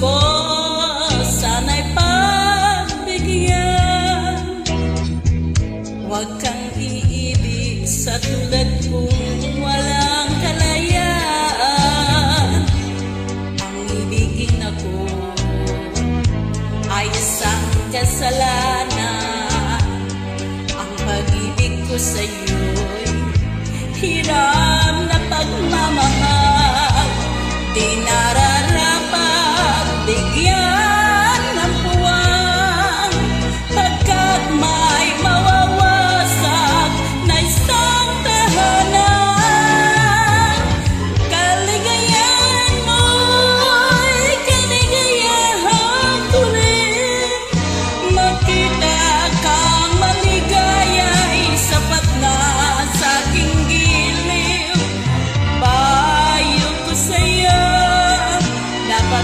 ko sana'y pagbigyan. Huwag kang iibig sa tulad kong kalayaan. Ang ibigin ako ay isang kasalanan. Ang pag-ibig ko sa'yo'y hirap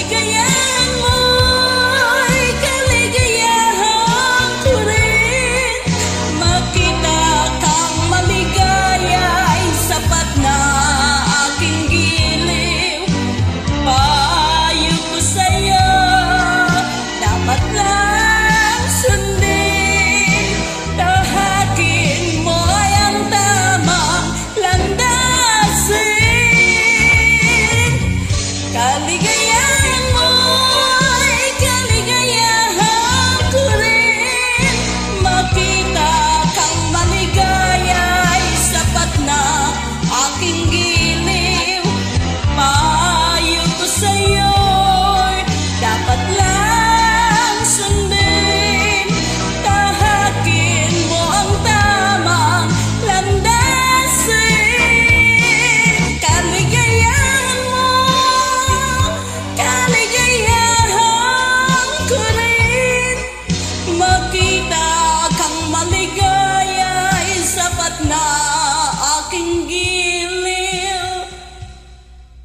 一个人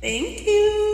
Thank you.